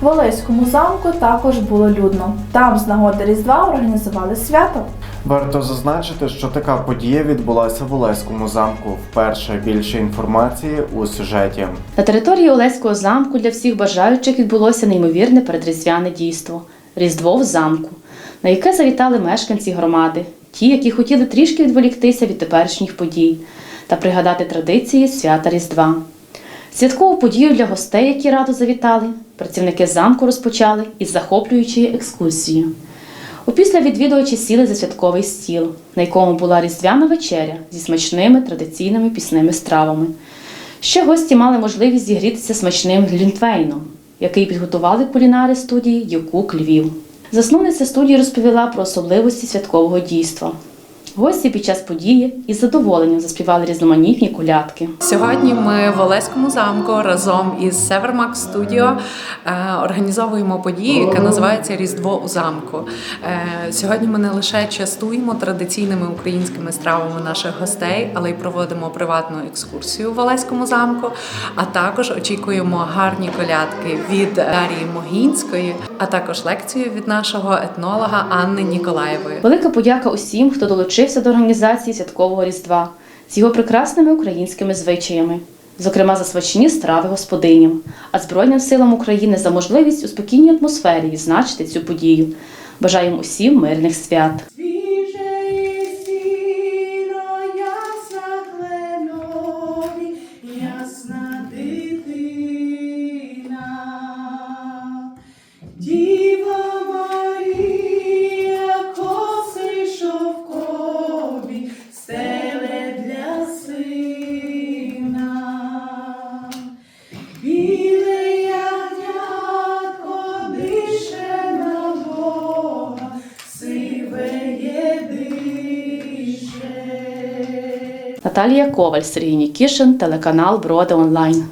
В Олеському замку також було людно. Там з нагоди Різдва організували свято. Варто зазначити, що така подія відбулася в Олеському замку. Вперше більше інформації у сюжеті. На території Олеського замку для всіх бажаючих відбулося неймовірне передріздвяне дійство Різдво в замку, на яке завітали мешканці громади, ті, які хотіли трішки відволіктися від теперішніх подій та пригадати традиції свята Різдва. Святкову подію для гостей, які радо завітали, працівники замку розпочали із захоплюючої екскурсії. Опісля відвідувачі сіли за святковий стіл, на якому була різдвяна вечеря зі смачними традиційними пісними стравами. Ще гості мали можливість зігрітися смачним глінтвейном, який підготували кулінари студії Юкук Львів. Засновниця студії розповіла про особливості святкового дійства. Гості під час події із задоволенням заспівали різноманітні колядки. Сьогодні ми в Олеському замку разом із Studio е, організовуємо подію, яка називається Різдво у замку. Е, Сьогодні ми не лише частуємо традиційними українськими стравами наших гостей, але й проводимо приватну екскурсію в Олеському замку. А також очікуємо гарні колядки від Дарії Могінської, а також лекцію від нашого етнолога Анни Ніколаєвої. Велика подяка усім, хто долучився до організації святкового Різдва з його прекрасними українськими звичаями, зокрема за смачні страви господиням, а Збройним силам України за можливість у спокійній атмосфері відзначити цю подію. Бажаємо усім мирних свят. Наталія Коваль, Сергій Нікішин, телеканал Броди Онлайн.